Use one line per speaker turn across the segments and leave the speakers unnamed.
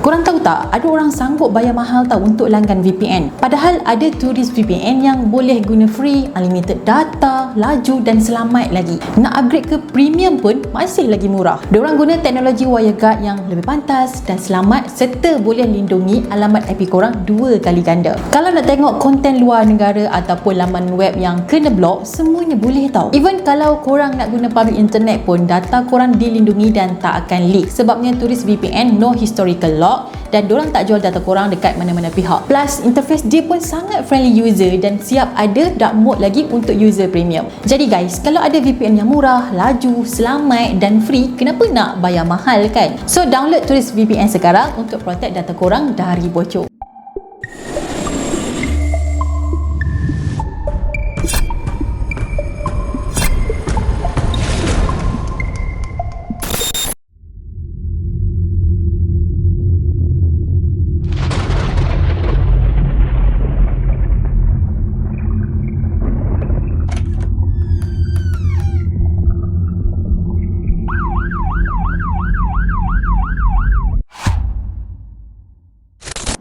Korang tahu tak, ada orang sanggup bayar mahal tau untuk langgan VPN. Padahal ada turis VPN yang boleh guna free, unlimited data, laju dan selamat lagi. Nak upgrade ke premium pun masih lagi murah. Diorang guna teknologi WireGuard yang lebih pantas dan selamat serta boleh lindungi alamat IP korang dua kali ganda. Kalau nak tengok konten luar negara ataupun laman web yang kena blok, semuanya boleh tau. Even kalau korang nak guna public internet pun, data korang dilindungi dan tak akan leak. Sebabnya turis VPN no historical log dan diorang tak jual data korang dekat mana-mana pihak. Plus, interface dia pun sangat friendly user dan siap ada dark mode lagi untuk user premium. Jadi guys, kalau ada VPN yang murah, laju, selamat dan free, kenapa nak bayar mahal kan? So, download Turis VPN sekarang untuk protect data korang dari bocor.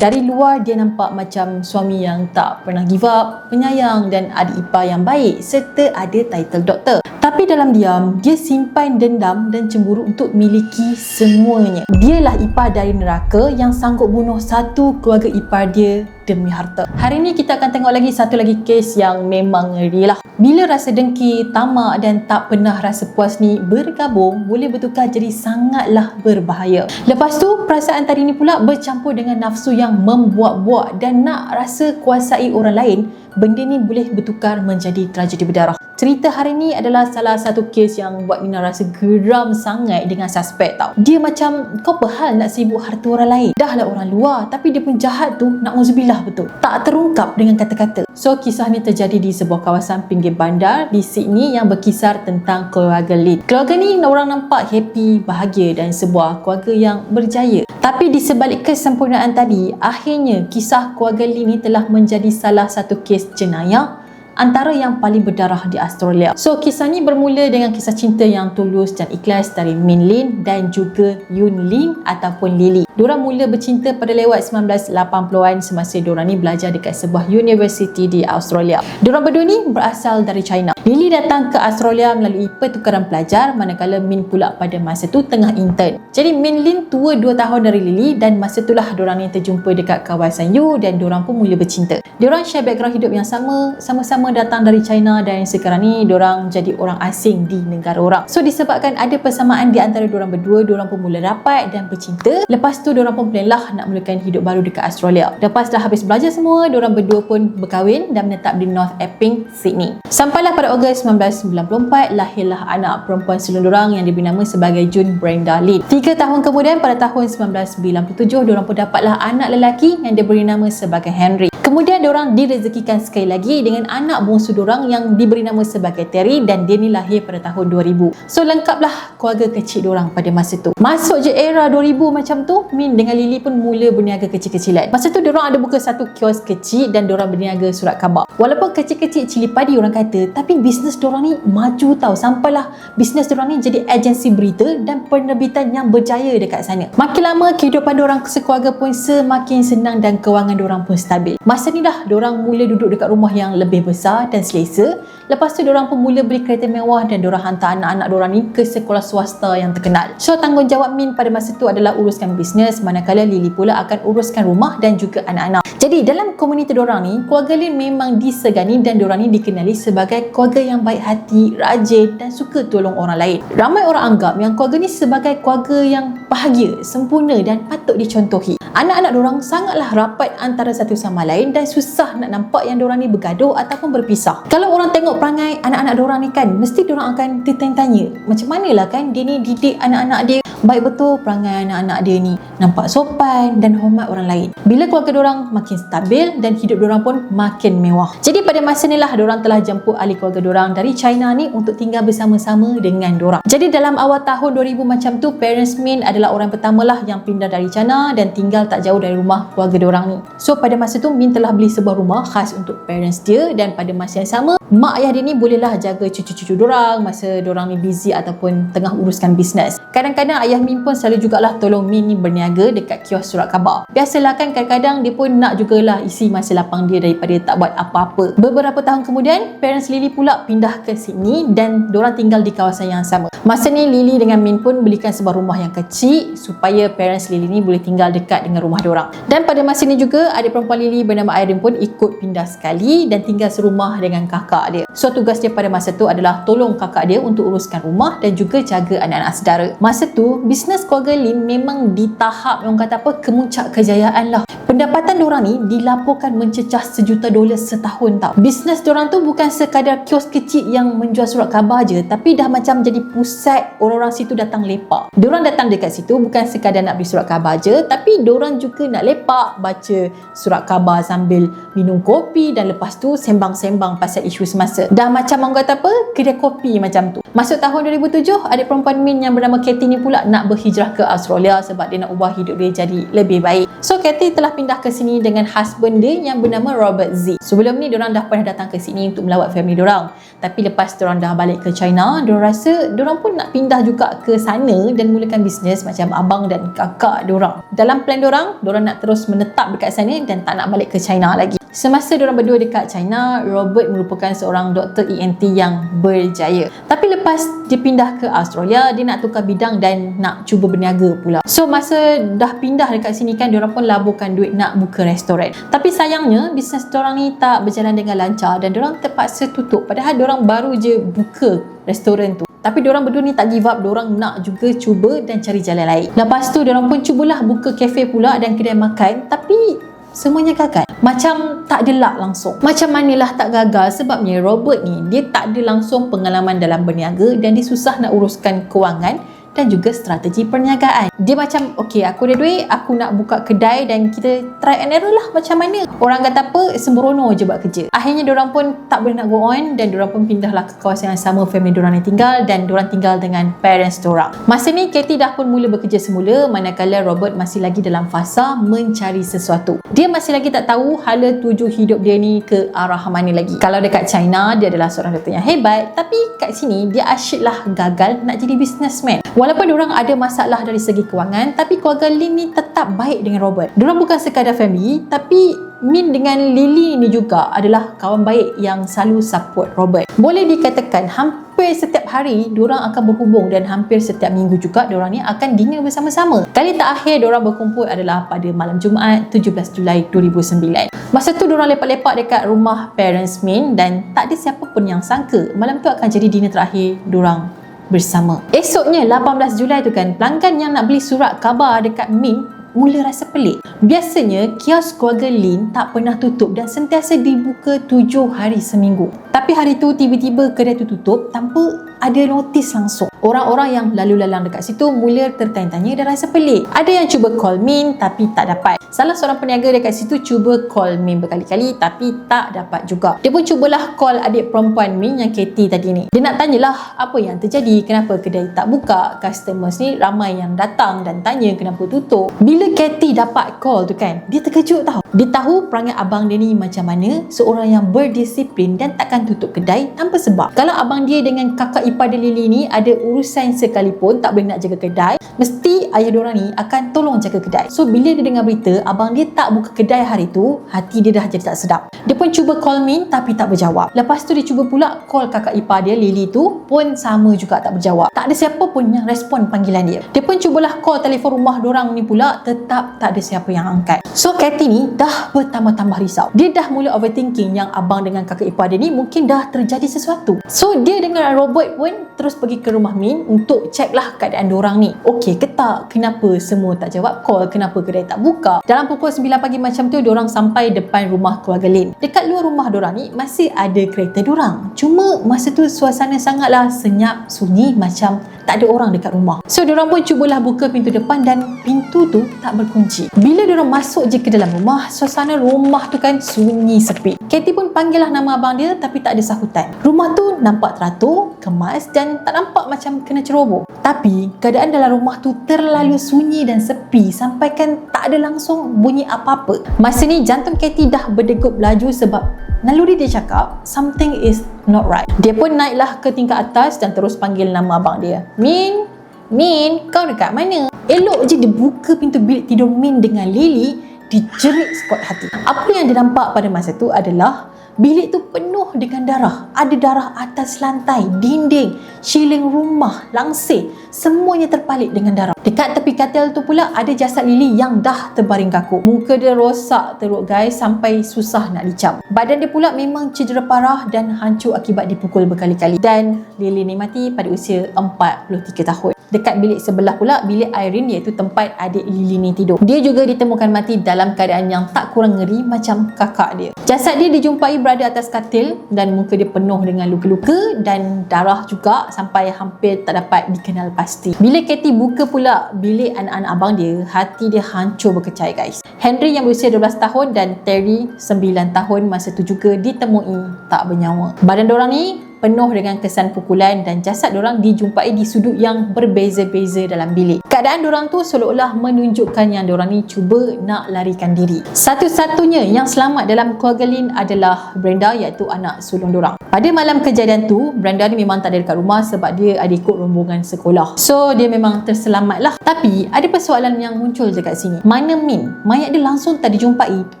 Dari luar dia nampak macam suami yang tak pernah give up, penyayang dan adik ipar yang baik serta ada title doktor. Tapi dalam diam, dia simpan dendam dan cemburu untuk miliki semuanya. Dialah ipar dari neraka yang sanggup bunuh satu keluarga ipar dia demi harta. Hari ini kita akan tengok lagi satu lagi kes yang memang ngeri lah. Bila rasa dengki, tamak dan tak pernah rasa puas ni bergabung, boleh bertukar jadi sangatlah berbahaya. Lepas tu, perasaan tadi ni pula bercampur dengan nafsu yang membuat-buat dan nak rasa kuasai orang lain, benda ni boleh bertukar menjadi tragedi berdarah. Cerita hari ni adalah salah satu kes yang buat Nina rasa geram sangat dengan suspek tau. Dia macam, kau berhal nak sibuk harta orang lain? Dah lah orang luar, tapi dia pun jahat tu, nak uzubillah betul. Tak terungkap dengan kata-kata. So, kisah ni terjadi di sebuah kawasan pinggir bandar di Sydney yang berkisar tentang keluarga Lin. Keluarga ni orang nampak happy, bahagia dan sebuah keluarga yang berjaya. Tapi di sebalik kesempurnaan tadi, akhirnya kisah keluarga Lin ni telah menjadi salah satu kes jenayah antara yang paling berdarah di Australia. So kisah ni bermula dengan kisah cinta yang tulus dan ikhlas dari Min Lin dan juga Yun Lin ataupun Lily. Diorang mula bercinta pada lewat 1980-an semasa diorang ni belajar dekat sebuah university di Australia. Diorang berdua ni berasal dari China. Lily datang ke Australia melalui pertukaran pelajar manakala Min pula pada masa tu tengah intern. Jadi Min Lin tua 2 tahun dari Lily dan masa itulah diorang ni terjumpa dekat kawasan U dan diorang pun mula bercinta. Diorang share background hidup yang sama, sama-sama sama datang dari China dan sekarang ni diorang jadi orang asing di negara orang. So disebabkan ada persamaan di antara diorang berdua, diorang pun mula rapat dan bercinta. Lepas tu diorang pun plan lah nak mulakan hidup baru dekat Australia. Lepas dah habis belajar semua, diorang berdua pun berkahwin dan menetap di North Epping, Sydney. Sampailah pada Ogos 1994, lahirlah anak perempuan sulung diorang yang diberi nama sebagai June Brenda Lin. Tiga tahun kemudian pada tahun 1997, diorang pun dapatlah anak lelaki yang diberi nama sebagai Henry. Kemudian diorang direzekikan sekali lagi dengan anak bongsu diorang yang diberi nama sebagai Terry dan dia ni lahir pada tahun 2000. So lengkaplah keluarga kecil diorang pada masa tu. Masuk je era 2000 macam tu, Min dengan Lily pun mula berniaga kecil-kecilan. Masa tu diorang ada buka satu kios kecil dan diorang berniaga surat khabar. Walaupun kecil-kecil cili padi orang kata, tapi bisnes diorang ni maju tau. Sampailah bisnes diorang ni jadi agensi berita dan penerbitan yang berjaya dekat sana. Makin lama kehidupan diorang sekeluarga pun semakin senang dan kewangan diorang pun stabil. Masa ni dah diorang mula duduk dekat rumah yang lebih besar dan selesa. Lepas tu diorang pun mula beli kereta mewah dan diorang hantar anak-anak diorang ni ke sekolah swasta yang terkenal. So tanggungjawab Min pada masa tu adalah uruskan bisnes manakala Lily pula akan uruskan rumah dan juga anak-anak. Jadi dalam komuniti diorang ni, keluarga Lin memang disegani dan diorang ni dikenali sebagai keluarga yang baik hati, rajin dan suka tolong orang lain. Ramai orang anggap yang keluarga ni sebagai keluarga yang bahagia, sempurna dan patut dicontohi. Anak-anak diorang sangatlah rapat antara satu sama lain lain dan susah nak nampak yang diorang ni bergaduh ataupun berpisah. Kalau orang tengok perangai anak-anak diorang ni kan, mesti diorang akan tertanya-tanya macam manalah kan dia ni didik anak-anak dia baik betul perangai anak-anak dia ni nampak sopan dan hormat orang lain. Bila keluarga diorang makin stabil dan hidup diorang pun makin mewah. Jadi pada masa ni lah diorang telah jemput ahli keluarga diorang dari China ni untuk tinggal bersama-sama dengan diorang. Jadi dalam awal tahun 2000 macam tu, parents Min adalah orang pertama lah yang pindah dari China dan tinggal tak jauh dari rumah keluarga diorang ni. So pada masa tu Min telah beli sebuah rumah khas untuk parents dia dan pada masa yang sama mak ayah dia ni bolehlah jaga cucu-cucu dorang masa dorang ni busy ataupun tengah uruskan bisnes. Kadang-kadang ayah Min pun selalu jugalah tolong Min ni berniaga dekat kios surat khabar. Biasalah kan kadang-kadang dia pun nak jugalah isi masa lapang dia daripada tak buat apa-apa. Beberapa tahun kemudian, parents Lily pula pindah ke Sydney dan dorang tinggal di kawasan yang sama. Masa ni Lily dengan Min pun belikan sebuah rumah yang kecil supaya parents Lily ni boleh tinggal dekat dengan rumah dorang. Dan pada masa ni juga, adik perempuan Lily bernama Irene pun ikut pindah sekali dan tinggal serumah dengan kakak dia. So tugas dia pada masa tu adalah tolong kakak dia untuk uruskan rumah dan juga jaga anak-anak saudara. Masa tu, bisnes keluarga Lin memang di tahap yang kata apa kemuncak kejayaan lah. Pendapatan diorang ni dilaporkan mencecah sejuta dolar setahun tau. Bisnes diorang tu bukan sekadar kios kecil yang menjual surat khabar je tapi dah macam jadi pusat orang-orang situ datang lepak. Diorang datang dekat situ bukan sekadar nak beli surat khabar je tapi diorang juga nak lepak baca surat khabar sambil minum kopi dan lepas tu sembang-sembang pasal isu semasa. Dah macam orang kata apa? Kedai kopi macam tu. Masuk tahun 2007, adik perempuan Min yang bernama Katie ni pula nak berhijrah ke Australia sebab dia nak ubah hidup dia jadi lebih baik. So Katie telah pindah ke sini dengan husband dia yang bernama Robert Z. Sebelum ni diorang dah pernah datang ke sini untuk melawat family diorang. Tapi lepas diorang dah balik ke China, diorang rasa diorang pun nak pindah juga ke sana dan mulakan bisnes macam abang dan kakak diorang. Dalam plan diorang, diorang nak terus menetap dekat sana dan tak nak balik ke China lagi. Semasa diorang berdua dekat China, Robert merupakan seorang doktor ENT yang berjaya. Tapi lepas dia pindah ke Australia, dia nak tukar bidang dan nak cuba berniaga pula. So masa dah pindah dekat sini kan, diorang pun laburkan duit nak buka restoran. Tapi sayangnya, bisnes diorang ni tak berjalan dengan lancar dan diorang terpaksa tutup. Padahal diorang baru je buka restoran tu. Tapi diorang berdua ni tak give up, diorang nak juga cuba dan cari jalan lain. Lepas tu diorang pun cubalah buka kafe pula dan kedai makan. Tapi semuanya gagal. Macam tak ada langsung. Macam manalah tak gagal sebabnya Robert ni dia tak ada langsung pengalaman dalam berniaga dan dia susah nak uruskan kewangan dan juga strategi perniagaan. Dia macam, okay, aku ada duit, aku nak buka kedai dan kita try and error lah macam mana. Orang kata apa, sembrono je buat kerja. Akhirnya diorang pun tak boleh nak go on dan diorang pun pindahlah ke kawasan yang sama family diorang yang tinggal dan diorang tinggal dengan parents diorang. Masa ni, Katie dah pun mula bekerja semula manakala Robert masih lagi dalam fasa mencari sesuatu. Dia masih lagi tak tahu hala tuju hidup dia ni ke arah mana lagi. Kalau dekat China, dia adalah seorang doktor yang hebat tapi kat sini, dia asyik lah gagal nak jadi businessman. Walaupun diorang ada masalah dari segi kewangan, tapi keluarga Lin ni tetap baik dengan Robert. Diorang bukan sekadar family, tapi Min dengan Lily ni juga adalah kawan baik yang selalu support Robert. Boleh dikatakan hampir setiap hari diorang akan berhubung dan hampir setiap minggu juga diorang ni akan dinner bersama-sama. Kali terakhir diorang berkumpul adalah pada malam Jumaat 17 Julai 2009. Masa tu diorang lepak-lepak dekat rumah parents Min dan tak ada siapa pun yang sangka malam tu akan jadi dinner terakhir diorang bersama. Esoknya 18 Julai tu kan pelanggan yang nak beli surat khabar dekat Min mula rasa pelik. Biasanya kios keluarga Lin tak pernah tutup dan sentiasa dibuka 7 hari seminggu. Tapi hari tu tiba-tiba kedai tu tutup tanpa ada notis langsung. Orang-orang yang lalu lalang dekat situ mula tertanya-tanya dan rasa pelik. Ada yang cuba call Min tapi tak dapat. Salah seorang peniaga dekat situ cuba call Min berkali-kali tapi tak dapat juga. Dia pun cubalah call adik perempuan Min yang Katie tadi ni. Dia nak tanyalah apa yang terjadi, kenapa kedai tak buka, customers ni ramai yang datang dan tanya kenapa tutup. Bila Katie dapat call tu kan, dia terkejut tau. Dia tahu perangai abang dia ni macam mana, seorang yang berdisiplin dan takkan tutup kedai tanpa sebab. Kalau abang dia dengan kakak ipar dia Lily ni ada urusan sekalipun tak boleh nak jaga kedai mesti ayah diorang ni akan tolong jaga kedai. So bila dia dengar berita abang dia tak buka kedai hari tu hati dia dah jadi tak sedap. Dia pun cuba call Min tapi tak berjawab. Lepas tu dia cuba pula call kakak ipar dia Lily tu pun sama juga tak berjawab. Tak ada siapa pun yang respon panggilan dia. Dia pun cubalah call telefon rumah diorang ni pula tetap tak ada siapa yang angkat. So Katie ni dah bertambah-tambah risau. Dia dah mula overthinking yang abang dengan kakak ipar dia ni mungkin dah terjadi sesuatu. So dia dengan Robert pun terus pergi ke rumah Min untuk cek lah keadaan diorang ni. Okey ke tak? Kenapa semua tak jawab call? Kenapa kedai tak buka? Dalam pukul 9 pagi macam tu, diorang sampai depan rumah keluarga Lin. Dekat luar rumah diorang ni, masih ada kereta diorang. Cuma masa tu suasana sangatlah senyap, sunyi macam tak ada orang dekat rumah. So diorang pun cubalah buka pintu depan dan pintu tu tak berkunci. Bila diorang masuk je ke dalam rumah, suasana rumah tu kan sunyi sepi. Katie pun panggil lah nama abang dia tapi tak ada sahutan. Rumah tu nampak teratur, kemas dan tak nampak macam kena ceroboh. Tapi keadaan dalam rumah tu terlalu sunyi dan sepi sampai kan tak ada langsung bunyi apa-apa. Masa ni jantung Katie dah berdegup laju sebab naluri dia cakap something is not right. Dia pun naiklah ke tingkat atas dan terus panggil nama abang dia. Min, Min, kau dekat mana? Elok je dia buka pintu bilik tidur Min dengan Lily, dijerit sekuat hati. Apa yang dia nampak pada masa tu adalah Bilik tu penuh dengan darah. Ada darah atas lantai, dinding, shilling rumah, langsir. Semuanya terpalit dengan darah. Dekat tepi katil tu pula ada jasad Lily yang dah terbaring kaku. Muka dia rosak teruk guys sampai susah nak dicam. Badan dia pula memang cedera parah dan hancur akibat dipukul berkali-kali. Dan Lily ni mati pada usia 43 tahun. Dekat bilik sebelah pula bilik Irene iaitu tempat adik Lily ni tidur. Dia juga ditemukan mati dalam keadaan yang tak kurang ngeri macam kakak dia. Jasad dia dijumpai berada atas katil dan muka dia penuh dengan luka-luka dan darah juga sampai hampir tak dapat dikenal pasti. Bila Katie buka pula bilik anak-anak abang dia, hati dia hancur berkecai guys. Henry yang berusia 12 tahun dan Terry 9 tahun masa tu juga ditemui tak bernyawa. Badan diorang ni penuh dengan kesan pukulan dan jasad diorang dijumpai di sudut yang berbeza-beza dalam bilik. Keadaan diorang tu seolah-olah menunjukkan yang diorang ni cuba nak larikan diri. Satu-satunya yang selamat dalam keluarga Lin adalah Brenda iaitu anak sulung diorang. Pada malam kejadian tu, Brenda ni memang tak ada dekat rumah sebab dia ada ikut rombongan sekolah. So, dia memang terselamat lah. Tapi, ada persoalan yang muncul dekat sini. Mana Min? Mayat dia langsung tak dijumpai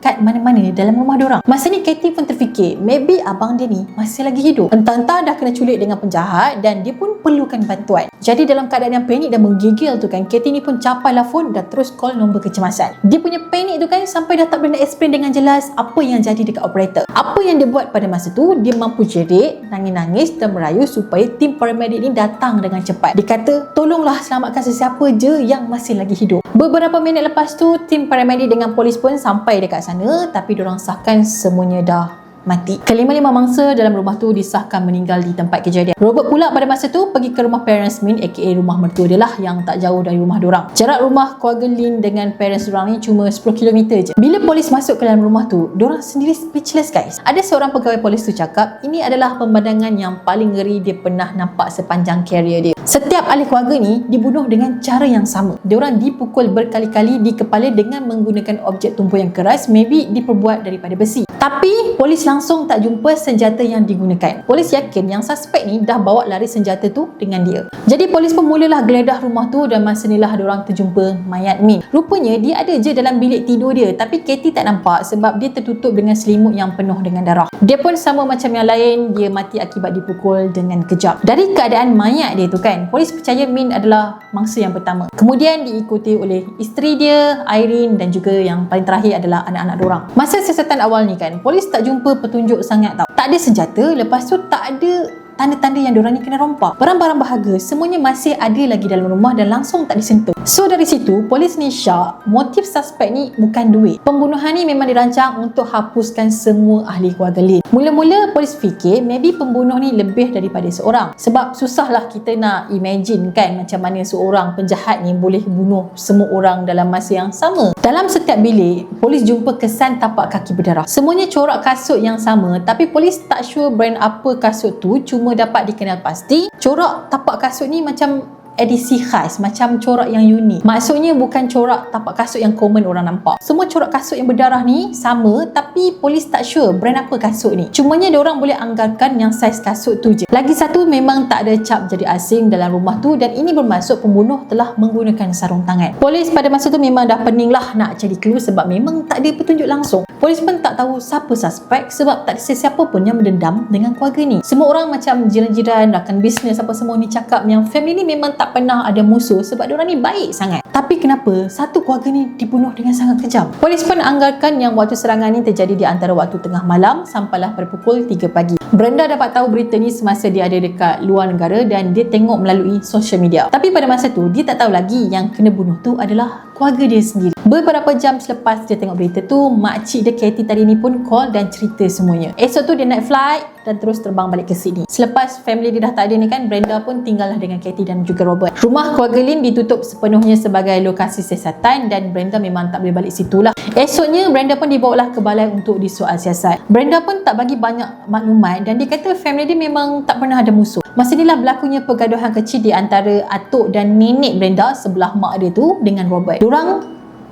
kat mana-mana dalam rumah diorang. Masa ni, Katie pun terfikir, maybe abang dia ni masih lagi hidup. Entah-entah Martha dah kena culik dengan penjahat dan dia pun perlukan bantuan. Jadi dalam keadaan yang panik dan menggigil tu kan, Katie ni pun capai lah phone dan terus call nombor kecemasan. Dia punya panik tu kan sampai dah tak boleh nak explain dengan jelas apa yang jadi dekat operator. Apa yang dia buat pada masa tu, dia mampu jerit, nangis-nangis dan merayu supaya tim paramedic ni datang dengan cepat. Dia kata, tolonglah selamatkan sesiapa je yang masih lagi hidup. Beberapa minit lepas tu, tim paramedic dengan polis pun sampai dekat sana tapi diorang sahkan semuanya dah mati. Kelima-lima mangsa dalam rumah tu disahkan meninggal di tempat kejadian. Robert pula pada masa tu pergi ke rumah parents Min aka rumah mertua dia lah yang tak jauh dari rumah diorang. Jarak rumah keluarga Lin dengan parents diorang ni cuma 10 km je. Bila polis masuk ke dalam rumah tu, diorang sendiri speechless guys. Ada seorang pegawai polis tu cakap, ini adalah pemandangan yang paling ngeri dia pernah nampak sepanjang karier dia. Setiap ahli keluarga ni dibunuh dengan cara yang sama. Diorang dipukul berkali-kali di kepala dengan menggunakan objek tumpul yang keras, maybe diperbuat daripada besi. Tapi polis langsung tak jumpa senjata yang digunakan. Polis yakin yang suspek ni dah bawa lari senjata tu dengan dia. Jadi polis pun mulalah geledah rumah tu dan masa ni lah orang terjumpa mayat Min. Rupanya dia ada je dalam bilik tidur dia tapi Katie tak nampak sebab dia tertutup dengan selimut yang penuh dengan darah. Dia pun sama macam yang lain, dia mati akibat dipukul dengan kejap. Dari keadaan mayat dia tu kan, polis percaya Min adalah mangsa yang pertama. Kemudian diikuti oleh isteri dia, Irene dan juga yang paling terakhir adalah anak-anak orang. Masa siasatan awal ni kan polis tak jumpa petunjuk sangat tau. Tak ada senjata lepas tu tak ada tanda-tanda yang diorang ni kena rompak. Barang-barang berharga semuanya masih ada lagi dalam rumah dan langsung tak disentuh. So dari situ, polis ni syak motif suspek ni bukan duit. Pembunuhan ni memang dirancang untuk hapuskan semua ahli keluarga Lin. Mula-mula polis fikir maybe pembunuh ni lebih daripada seorang. Sebab susahlah kita nak imagine kan macam mana seorang penjahat ni boleh bunuh semua orang dalam masa yang sama. Dalam setiap bilik, polis jumpa kesan tapak kaki berdarah. Semuanya corak kasut yang sama tapi polis tak sure brand apa kasut tu cuma dapat dikenal pasti. Corak tapak kasut ni macam edisi khas macam corak yang unik. Maksudnya bukan corak tapak kasut yang common orang nampak. Semua corak kasut yang berdarah ni sama tapi polis tak sure brand apa kasut ni. Cumanya orang boleh anggarkan yang saiz kasut tu je. Lagi satu memang tak ada cap jadi asing dalam rumah tu dan ini bermaksud pembunuh telah menggunakan sarung tangan. Polis pada masa tu memang dah pening lah nak cari clue sebab memang tak ada petunjuk langsung. Polis pun tak tahu siapa suspek sebab tak ada sesiapa pun yang mendendam dengan keluarga ni. Semua orang macam jiran-jiran, rakan bisnes apa semua ni cakap yang family ni memang tak pernah ada musuh sebab diorang ni baik sangat. Tapi kenapa satu keluarga ni dibunuh dengan sangat kejam? Polis pun anggarkan yang waktu serangan ni terjadi di antara waktu tengah malam sampailah pada pukul 3 pagi. Brenda dapat tahu berita ni semasa dia ada dekat luar negara dan dia tengok melalui social media. Tapi pada masa tu dia tak tahu lagi yang kena bunuh tu adalah keluarga dia sendiri. Beberapa jam selepas dia tengok berita tu, makcik dia Katie tadi ni pun call dan cerita semuanya. Esok tu dia naik flight dan terus terbang balik ke Sydney. Selepas family dia dah tak ada ni kan, Brenda pun tinggallah dengan Katie dan juga Robert. Rumah keluarga Lin ditutup sepenuhnya sebagai lokasi siasatan dan Brenda memang tak boleh balik situ lah. Esoknya, Brenda pun dibawalah ke balai untuk disoal siasat. Brenda pun tak bagi banyak maklumat dan dia kata family dia memang tak pernah ada musuh. Masa inilah berlakunya pergaduhan kecil di antara atuk dan nenek Brenda sebelah mak dia tu dengan Robert. Diorang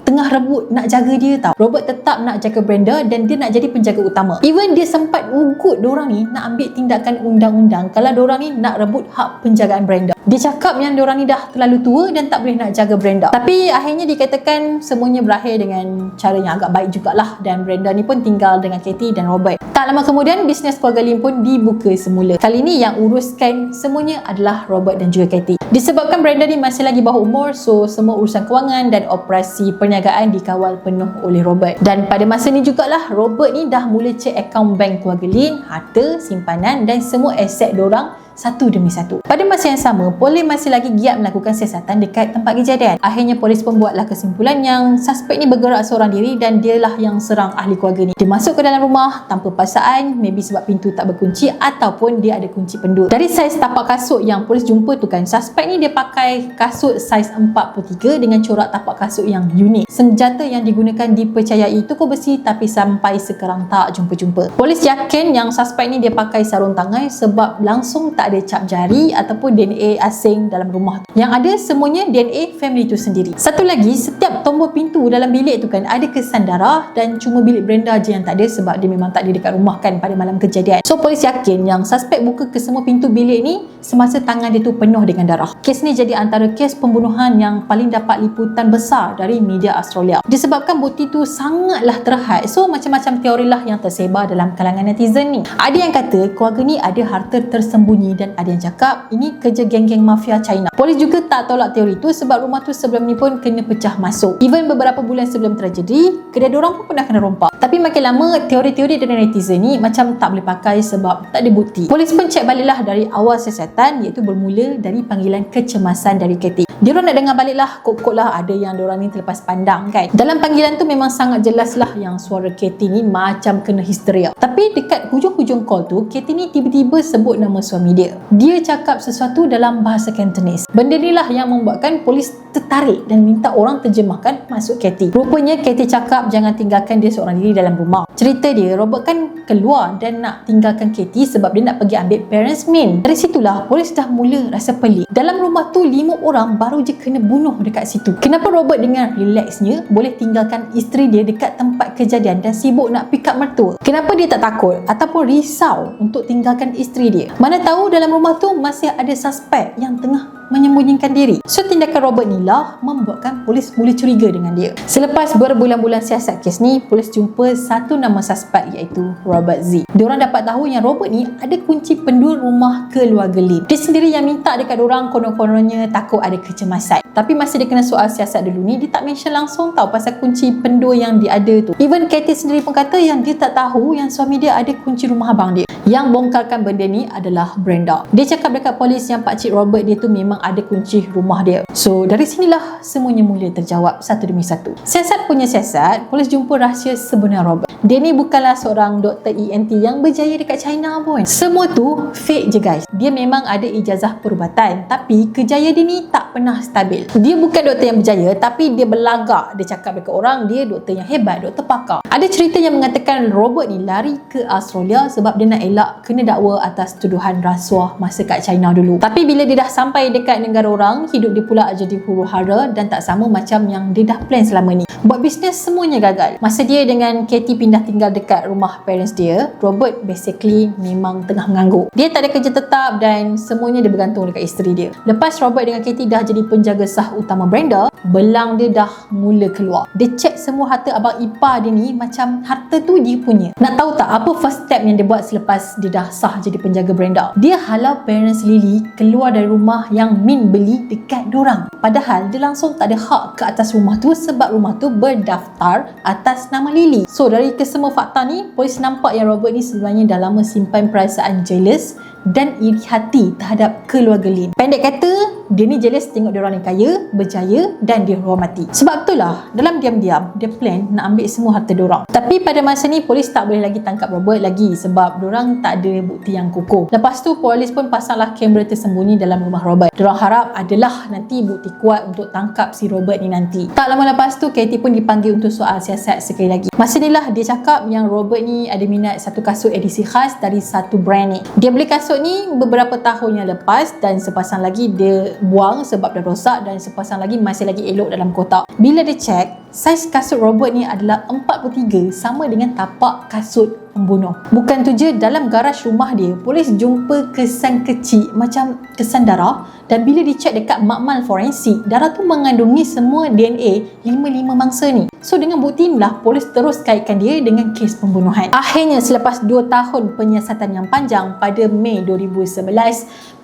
tengah rebut nak jaga dia tau. Robert tetap nak jaga Brenda dan dia nak jadi penjaga utama. Even dia sempat ugut diorang ni nak ambil tindakan undang-undang kalau diorang ni nak rebut hak penjagaan Brenda. Dia cakap yang diorang ni dah terlalu tua dan tak boleh nak jaga Brenda. Tapi akhirnya dikatakan semuanya berakhir dengan cara yang agak baik jugalah dan Brenda ni pun tinggal dengan Katie dan Robert. Tak lama kemudian bisnes keluarga Lim pun dibuka semula. Kali ni yang uruskan semuanya adalah Robert dan juga Katie. Disebabkan Brenda ni masih lagi bawah umur so semua urusan kewangan dan operasi perniagaan dikawal penuh oleh Robert. Dan pada masa ni jugalah Robert ni dah mula cek akaun bank keluarga Lin, harta, simpanan dan semua aset diorang satu demi satu. Pada masa yang sama, polis masih lagi giat melakukan siasatan dekat tempat kejadian. Akhirnya polis pun buatlah kesimpulan yang suspek ni bergerak seorang diri dan dialah yang serang ahli keluarga ni. Dia masuk ke dalam rumah tanpa paksaan, maybe sebab pintu tak berkunci ataupun dia ada kunci pendur. Dari saiz tapak kasut yang polis jumpa tu kan, suspek ni dia pakai kasut saiz 43 dengan corak tapak kasut yang unik. Senjata yang digunakan dipercayai toko besi tapi sampai sekarang tak jumpa-jumpa. Polis yakin yang suspek ni dia pakai sarung tangan sebab langsung tak ada cap jari ataupun DNA asing dalam rumah tu. Yang ada semuanya DNA family tu sendiri. Satu lagi, setiap tombol pintu dalam bilik tu kan ada kesan darah dan cuma bilik Brenda je yang tak ada sebab dia memang tak ada dekat rumah kan pada malam kejadian. So polis yakin yang suspek buka ke semua pintu bilik ni semasa tangan dia tu penuh dengan darah. Kes ni jadi antara kes pembunuhan yang paling dapat liputan besar dari media Australia. Disebabkan bukti tu sangatlah terhad. So macam-macam teori lah yang tersebar dalam kalangan netizen ni. Ada yang kata keluarga ni ada harta tersembunyi dan ada yang cakap ini kerja geng-geng mafia China. Polis juga tak tolak teori itu sebab rumah tu sebelum ni pun kena pecah masuk. Even beberapa bulan sebelum tragedi, kedai orang pun pernah kena rompak. Tapi makin lama, teori-teori dari netizen ni macam tak boleh pakai sebab tak ada bukti. Polis pun cek baliklah dari awal siasatan iaitu bermula dari panggilan kecemasan dari Katie. Dia nak dengar baliklah, kok-kok lah ada yang diorang ni terlepas pandang kan. Dalam panggilan tu memang sangat jelas lah yang suara Katie ni macam kena histeria. Tapi dekat hujung-hujung call tu, Katie ni tiba-tiba sebut nama suami dia. Dia cakap sesuatu dalam bahasa Cantonese. Benda ni lah yang membuatkan polis tertarik dan minta orang terjemahkan masuk Katie. Rupanya Katie cakap jangan tinggalkan dia seorang diri dalam rumah. Cerita dia, Robert kan keluar dan nak tinggalkan Katie sebab dia nak pergi ambil parents meal. Dari situlah polis dah mula rasa pelik. Dalam rumah tu lima orang baru je kena bunuh dekat situ. Kenapa Robert dengan relaxnya boleh tinggalkan isteri dia dekat tempat kejadian dan sibuk nak pick up mertua? Kenapa dia tak takut ataupun risau untuk tinggalkan isteri dia? Mana tahu dalam rumah tu masih ada suspek yang tengah menyembunyikan diri. So tindakan Robert ni lah membuatkan polis mula curiga dengan dia. Selepas berbulan-bulan siasat kes ni, polis jumpa satu nama suspek iaitu Robert Z. Diorang dapat tahu yang Robert ni ada kunci pendur rumah keluarga Lim. Dia sendiri yang minta dekat diorang konon-kononnya takut ada kecemasan. Tapi masa dia kena soal siasat dulu ni, dia tak mention langsung tahu pasal kunci pendur yang dia ada tu. Even Katie sendiri pun kata yang dia tak tahu yang suami dia ada kunci rumah abang dia. Yang bongkarkan benda ni adalah Brenda. Dia cakap dekat polis yang pakcik Robert dia tu memang ada kunci rumah dia. So dari sinilah semuanya mula terjawab satu demi satu. Siasat punya siasat, polis jumpa rahsia sebenar Robert. Dia ni bukanlah seorang doktor ENT yang berjaya dekat China pun. Semua tu fake je guys. Dia memang ada ijazah perubatan tapi kejayaan dia ni tak pernah stabil. Dia bukan doktor yang berjaya tapi dia berlagak. Dia cakap dekat orang dia doktor yang hebat, doktor pakar. Ada cerita yang mengatakan Robert ni lari ke Australia sebab dia nak elak kena dakwa atas tuduhan rasuah masa kat China dulu. Tapi bila dia dah sampai dekat negara orang, hidup dia pula jadi huru hara dan tak sama macam yang dia dah plan selama ni. Buat bisnes semuanya gagal. Masa dia dengan Katie pindah tinggal dekat rumah parents dia, Robert basically memang tengah mengangguk. Dia tak ada kerja tetap dan semuanya dia bergantung dekat isteri dia. Lepas Robert dengan Katie dah jadi penjaga sah utama Brenda, belang dia dah mula keluar. Dia check semua harta abang ipar dia ni macam harta tu dia punya. Nak tahu tak apa first step yang dia buat selepas dia dah sah jadi penjaga Brenda? Dia halau parents Lily keluar dari rumah yang Min beli dekat dorang. Padahal dia langsung tak ada hak ke atas rumah tu sebab rumah tu berdaftar atas nama Lily. So dari kesemua fakta ni, polis nampak yang Robert ni sebenarnya dah lama simpan perasaan jealous dan iri hati terhadap keluarga Lin. Pendek kata, dia ni jealous tengok dia orang ni kaya, berjaya dan dihormati. Sebab itulah, dalam diam-diam, dia plan nak ambil semua harta dia orang. Tapi pada masa ni, polis tak boleh lagi tangkap Robert lagi sebab dia orang tak ada bukti yang kukuh. Lepas tu, polis pun pasanglah kamera tersembunyi dalam rumah Robert. Orang harap adalah nanti bukti kuat untuk tangkap si Robert ni nanti. Tak lama lepas tu, Katie pun dipanggil untuk soal siasat sekali lagi. Masa ni lah dia cakap yang Robert ni ada minat satu kasut edisi khas dari satu brand ni. Dia beli kasut ni beberapa tahun yang lepas dan sepasang lagi dia buang sebab dah rosak dan sepasang lagi masih lagi elok dalam kotak. Bila dia check, Saiz kasut robot ni adalah 43 sama dengan tapak kasut pembunuh. Bukan tu je, dalam garaj rumah dia, polis jumpa kesan kecil macam kesan darah dan bila dicek dekat makmal forensik, darah tu mengandungi semua DNA 55 mangsa ni. So dengan bukti inilah, polis terus kaitkan dia dengan kes pembunuhan. Akhirnya selepas 2 tahun penyiasatan yang panjang pada Mei 2011,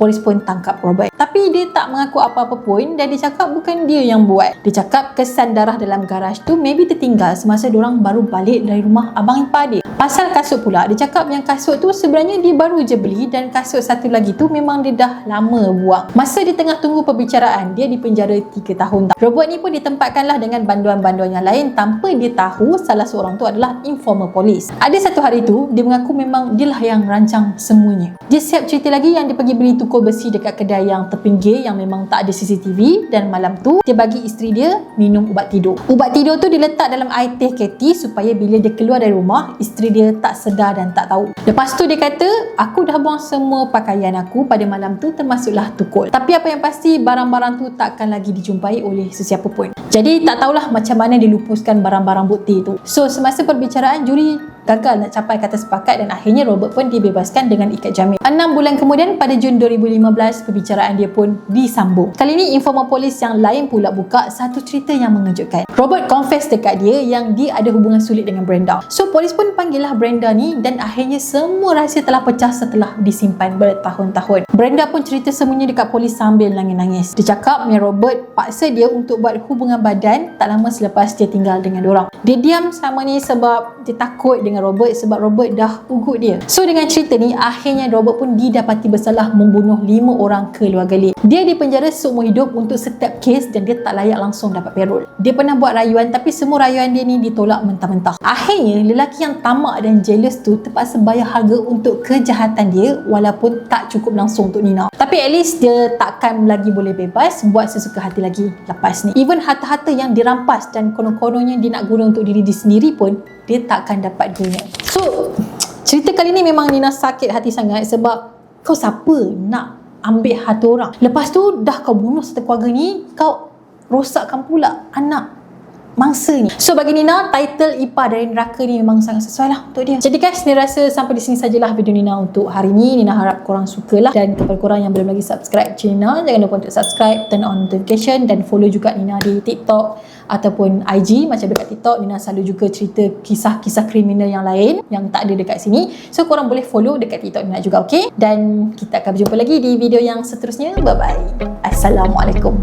polis pun tangkap Robert. Tapi dia tak mengaku apa-apa pun dan dia cakap bukan dia yang buat. Dia cakap kesan darah dalam garaj tu maybe tertinggal semasa orang baru balik dari rumah abang ipar dia. Pasal kasut pula, dia cakap yang kasut tu sebenarnya dia baru je beli dan kasut satu lagi tu memang dia dah lama buang. Masa dia tengah tunggu perbicaraan, dia dipenjara 3 tahun. Robot ni pun ditempatkanlah dengan banduan-banduan yang lain tanpa dia tahu salah seorang tu adalah informer polis. Ada satu hari tu, dia mengaku memang dia lah yang rancang semuanya. Dia siap cerita lagi yang dia pergi beli tukul besi dekat kedai yang terpinggir yang memang tak ada CCTV dan malam tu dia bagi isteri dia minum ubat tidur. Ubat tidur tu diletak dalam air teh keti supaya bila dia keluar dari rumah, isteri dia tak sedar dan tak tahu. Lepas tu dia kata, aku dah buang semua pakaian aku pada malam tu termasuklah tukul. Tapi apa yang pasti, barang-barang tu takkan lagi dijumpai oleh sesiapa pun. Jadi tak tahulah macam mana dilupuskan barang-barang bukti tu. So semasa perbicaraan, juri gagal nak capai kata sepakat dan akhirnya Robert pun dibebaskan dengan ikat jamin. Enam bulan kemudian pada Jun 2015 perbicaraan dia pun disambung. Kali ini informa polis yang lain pula buka satu cerita yang mengejutkan. Robert confess dekat dia yang dia ada hubungan sulit dengan Brenda. So polis pun panggillah Brenda ni dan akhirnya semua rahsia telah pecah setelah disimpan bertahun-tahun. Brenda pun cerita semuanya dekat polis sambil nangis-nangis. Dia cakap yang Robert paksa dia untuk buat hubungan badan tak lama selepas dia tinggal dengan orang. Dia diam sama ni sebab dia takut dengan dengan Robert sebab Robert dah ugut dia. So dengan cerita ni akhirnya Robert pun didapati bersalah membunuh lima orang keluarga Lee. Dia dipenjara seumur hidup untuk setiap kes dan dia tak layak langsung dapat parol. Dia pernah buat rayuan tapi semua rayuan dia ni ditolak mentah-mentah. Akhirnya lelaki yang tamak dan jealous tu terpaksa bayar harga untuk kejahatan dia walaupun tak cukup langsung untuk Nina. Tapi at least dia takkan lagi boleh bebas buat sesuka hati lagi lepas ni. Even harta-harta yang dirampas dan konon-kononnya dia nak guna untuk diri dia sendiri pun dia takkan dapat guna. So, cerita kali ni memang Nina sakit hati sangat sebab kau siapa nak ambil hati orang. Lepas tu dah kau bunuh satu keluarga ni, kau rosakkan pula anak mangsa ni. So bagi Nina, title Ipa dari Neraka ni memang sangat sesuai lah untuk dia. Jadi guys, Nina rasa sampai di sini sajalah video Nina untuk hari ni. Nina harap korang sukalah. Dan kepada korang yang belum lagi subscribe channel, jangan lupa untuk subscribe, turn on notification dan follow juga Nina di TikTok ataupun IG macam dekat TikTok Nina selalu juga cerita kisah-kisah kriminal yang lain yang tak ada dekat sini. So korang boleh follow dekat TikTok Nina juga okay? Dan kita akan berjumpa lagi di video yang seterusnya. Bye bye Assalamualaikum